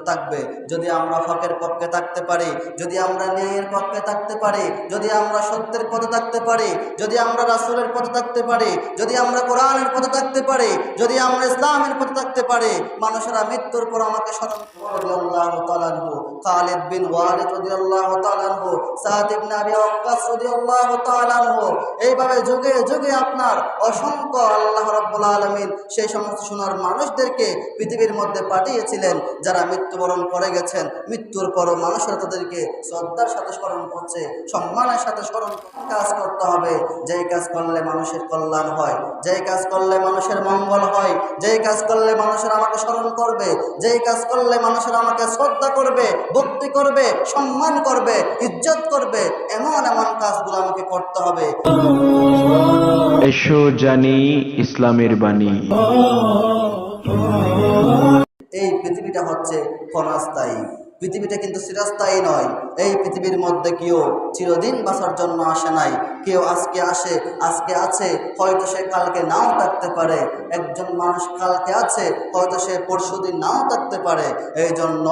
থাকবে যদি আমরা হকের পক্ষে থাকতে পারি, যদি আমরা ন্যায়ের পক্ষে থাকতে পারি, যদি আমরা সত্যের পথে থাকতে পারি, যদি আমরা রাসূলের পথে থাকতে পারি, যদি আমরা কোরআনের পথে থাকতে পারি, যদি আমরা ইসলামের পথে থাকতে পারি, মানুষেরা মৃত্যুর পর আমাকে স্মরণ খালিদ বিন ওয়ালিদ এইভাবে যুগে যুগে আপনার অসংখ্য আল্লাহ রাব্বুল আলামিন সেই সমস্ত সোনার মানুষদেরকে পৃথিবীর মধ্যে পাঠিয়েছিলেন, যারা মৃত্যুবরণ করে গেছেন। মৃত্যুর পরও মানুষরা তাদেরকে শ্রদ্ধার সাথে স্মরণ করছে, সম্মানের সাথে স্মরণ কাজ করতে হবে। যেই কাজ করলে মানুষের কল্যাণ হয়, যেই কাজ করলে মানুষের মঙ্গল হয়, যেই কাজ করলে মানুষের আমাকে স্মরণ করবে, যেই কাজ করলে মানুষের আমাকে শ্রদ্ধা করবে, ভক্তি করবে, সম্মান করবে, ইজ্জত করবে কাজগুলো আমাকে করতে হবে। এসো জানি ইসলামের বাণী। এই পৃথিবীটা হচ্ছে ক্ষণস্থায়ী। পৃথিবীটা কিন্তু চিরস্থায়ী নয়। এই পৃথিবীর মধ্যে কেউ চিরদিন বাঁচার জন্য আসে নাই। কেউ আজকে আসে, আজকে আছে, হয়তো সে কালকে নাও থাকতে পারে। একজন মানুষ কালকে আছে, হয়তো সে পরশুদিন নাও থাকতে পারে। এই জন্য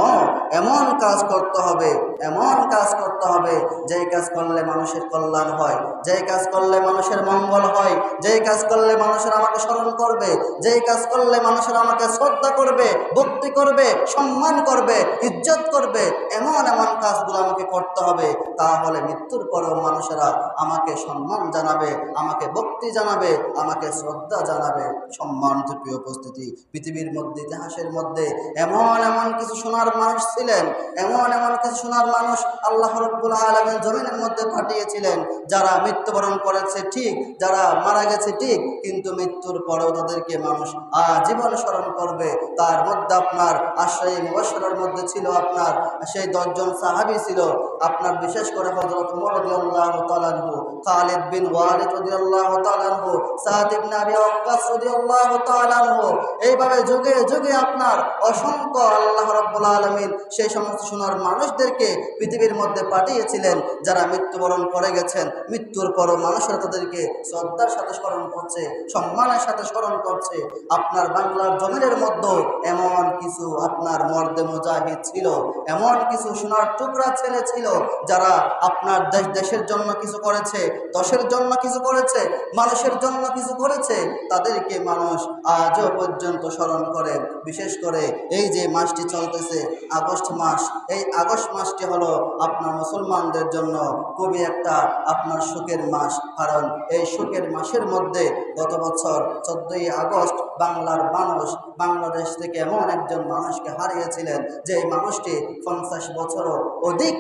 এমন কাজ করতে হবে, এমন কাজ করতে হবে, যেই কাজ করলে মানুষের কল্যাণ হয়, যেই কাজ করলে মানুষের মঙ্গল হয়, যেই কাজ করলে মানুষের আমাকে স্মরণ করবে, যেই কাজ করলে মানুষের আমাকে শ্রদ্ধা করবে, ভক্তি করবে, সম্মান করবে, ইজ্জত করবে এমন এমন কাজগুলো আমাকে করতে হবে, তাহলে মৃত্যুর পরেও মানুষেরা আমাকে সম্মান জানাবে, আমাকে ভক্তি জানাবে, আমাকে শ্রদ্ধা জানাবে। সম্মান প্রিয় উপস্থিতি, পৃথিবীর মধ্যে, ইতিহাসের মধ্যে এমন এমন কিছু সোনার মানুষ ছিলেন, এমন এমন কিছু সোনার মানুষ আল্লাহ রব্বুল আলমের জমিনের মধ্যে পাঠিয়েছিলেন, যারা মৃত্যুবরণ করেছে ঠিক, যারা মারা গেছে ঠিক, কিন্তু মৃত্যুর পরেও তাদেরকে মানুষ আজীবন স্মরণ করবে। তার মধ্যে আপনার আশ্রয়ী মুবাসরের মধ্যে ছিল আপনার সেই দশজন সাহাবি ছিল। আপনার বিশেষ করে হজরত উমর রাদিয়াল্লাহু তাআলা আনহু, খালিদ বিন ওয়ালিদ রাদিয়াল্লাহু তাআলা আনহু, সাদ ইবনে আবি ওয়াক্কাস রাদিয়াল্লাহু তাআলা আনহু, এইভাবে যুগে যুগে আপনার অসংখ্য আল্লাহ রাব্বুল আলামিন সেই সমস্ত সোনার মানুষদেরকে পৃথিবীর মধ্যে পাঠিয়েছিলেন, যারা মৃত্যুবরণ করে গেছেন। মৃত্যুর পরও মানুষরা তাদেরকে শ্রদ্ধার সাথে স্মরণ করছে, সম্মানের সাথে স্মরণ করছে। আপনার বাংলার জমিনের মধ্যেও এমন কিছু আপনার মর্দে মুজাহিদ ছিল। এমন কিছু সোনার টুকরা ছেলে ছিল যারা আপনার দেশ, দেশের জন্য কিছু করেছে, দশের জন্য কিছু করেছে, মানুষের জন্য কিছু করেছে, তাদেরকে মানুষ আজও পর্যন্ত স্মরণ করে। বিশেষ করে এই যে মাসটি চলতেছে, আগস্ট মাস, এই আগস্ট মাসটি হলো আপনার মুসলমানদের জন্য খুবই একটা আপনার সুখের মাস। কারণ এই সুখের মাসের মধ্যে গত বছর চোদ্দই আগস্ট বাংলার মানুষ বাংলাদেশ থেকে এমন একজন মানুষকে হারিয়েছিলেন যে মানুষটি পঞ্চাশ বছরও অধিক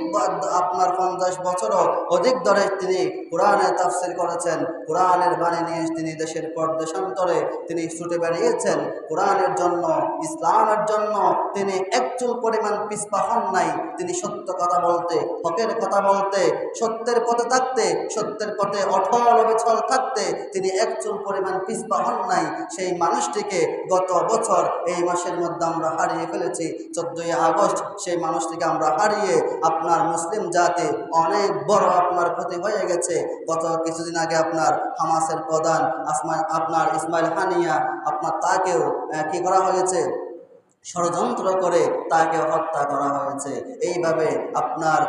আপনার পঞ্চাশ বছরও অধিক ধরে তিনি কোরআনের তাফসির করেছেন। কোরআনের বাণী নিয়ে তিনি দেশের পর দেশান্তরে তিনি ছুটে বেরিয়েছেন কোরআনের জন্য, ইসলামের জন্য তিনি একচুল পরিমাণ পিছপা হন নাই। তিনি সত্য কথা বলতে, হকের কথা বলতে, সত্যের পথে থাকতে, সত্যের পথে অটল অবিচল থাকতে তিনি একচুল পরিমাণ পিছপা হন নাই। সেই মানুষটিকে গত বছর এই মাসের মধ্যে আমরা হারিয়ে ফেলেছি। চোদ্দই আগস্ট সেই মানুষটিকে আমরা হারিয়ে আপনার মুসলিম জাতি অনেক বড় আপনার ক্ষতি হয়ে গেছে। গত কিছুদিন আগে আপনার হামাসের প্রধান আসমা আপনার ইসমাইল হানিয়া, আপনার তাকেও কি করা হয়েছে? ষড়যন্ত্র করে তাকে হত্যা করা হয়েছে। এইভাবে আপনার